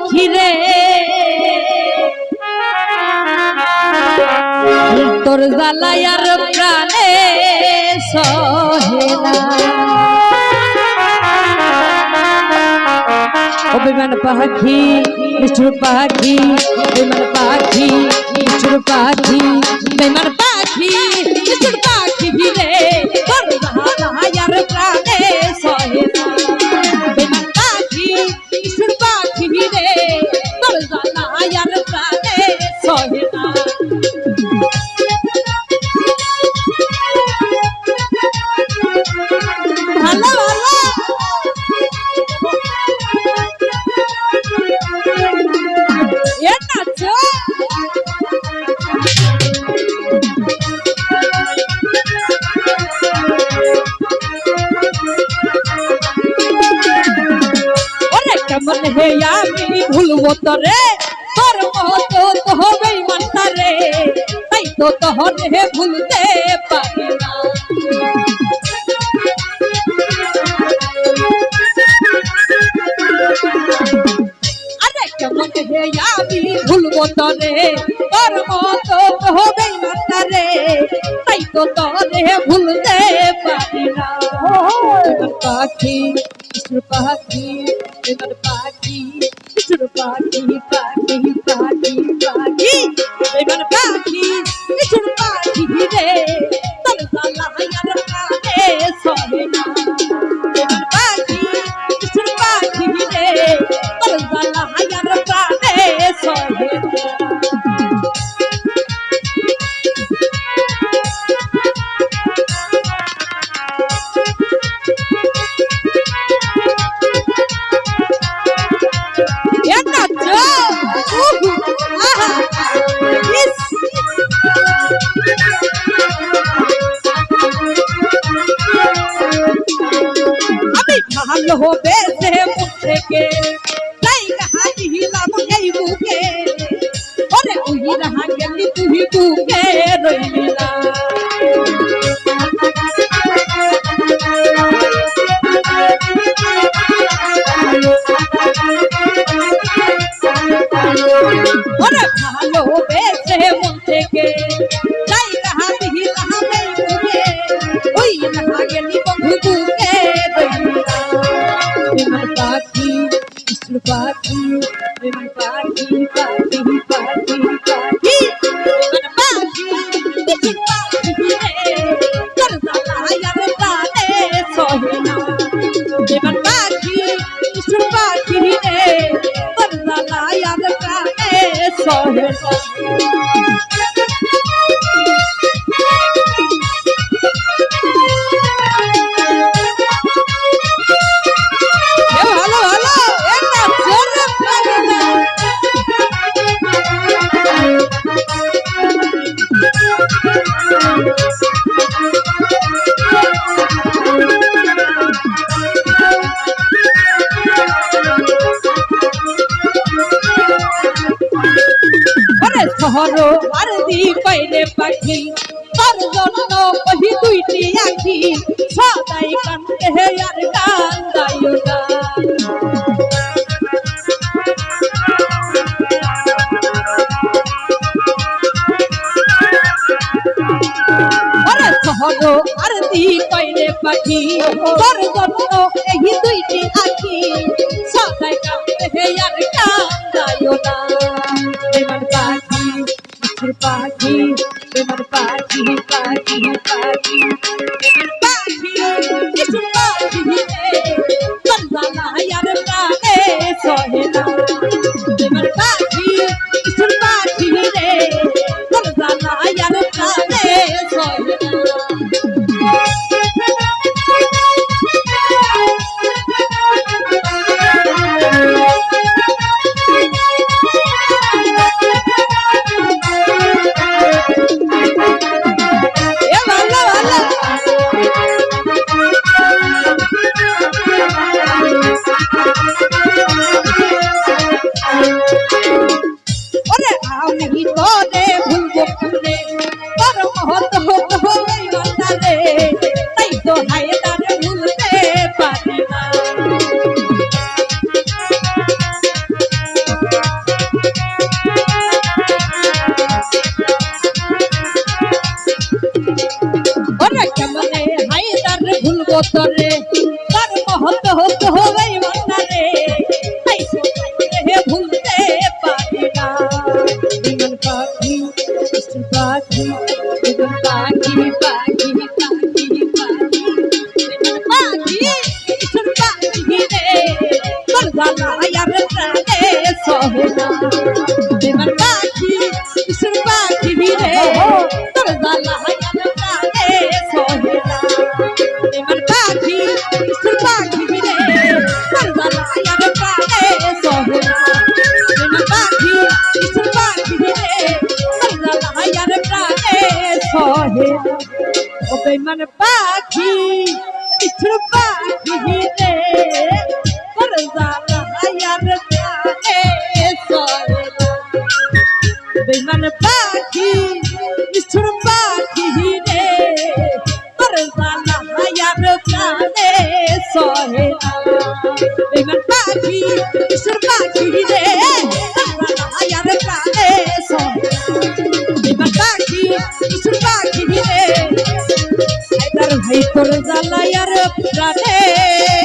পাখি রে তোর জ্বালায়ার প্রাণে সহে না। অভিমান পাখি, নিষ্ঠুর পাখি বিমান পাখি, নিষ্ঠুর পাখি বিমান কেমন হে আমি ভুলবো তরে তোর মতো তো হবেই মানতা রে তাই তো তোহর হে ভুলতে পারি না আরে কেমন হে আমি ভুলবো তরে তোর মতো তো হবেই মানতা রে তাই তো তোরে ভুলতে পারি না এবার পাখি কৃষ্ণ পাখি এবার পাখি কৃষ্ণ পাখি পাখি পাখি পাখি এবার পাখি কৃষ্ণ পাখি রে हम हो बेसे কৃষ্ণ পাখি বিমান পাখি পাখি পাখি পাখি বিমান শহর আর দি পাইলে পাখি, তার জন্য কহি দুইটি আখি, সদাই কান্দে হে আর কান্দাইও না। শহর আর দি পাইলে পাখি, তার জন্য এই দুইটি আখি কিসের পাখি এমন পাখি পাখি পাখি পাখি পাখি তরে তার মহত হতে হবে মন্দারে তাই তো হে ভুলতে পারি না বিমান পাখি মিষ্টি পাখি বিমান বেমান পাখি মিষ্টি পাখি রে। বেমান পাখি নিষ্ঠুর পাখি রে। তোর জানা হায়ার প্রাণে সহে বেমান পাখি নিষ্ঠুর পাখি রে। তোর জানা হায়ার প্রাণে সহে বেমান পাখি নিষ্ঠুর পাখি রে হায়দার ভাই তোর জানা হায়ার প্রাণে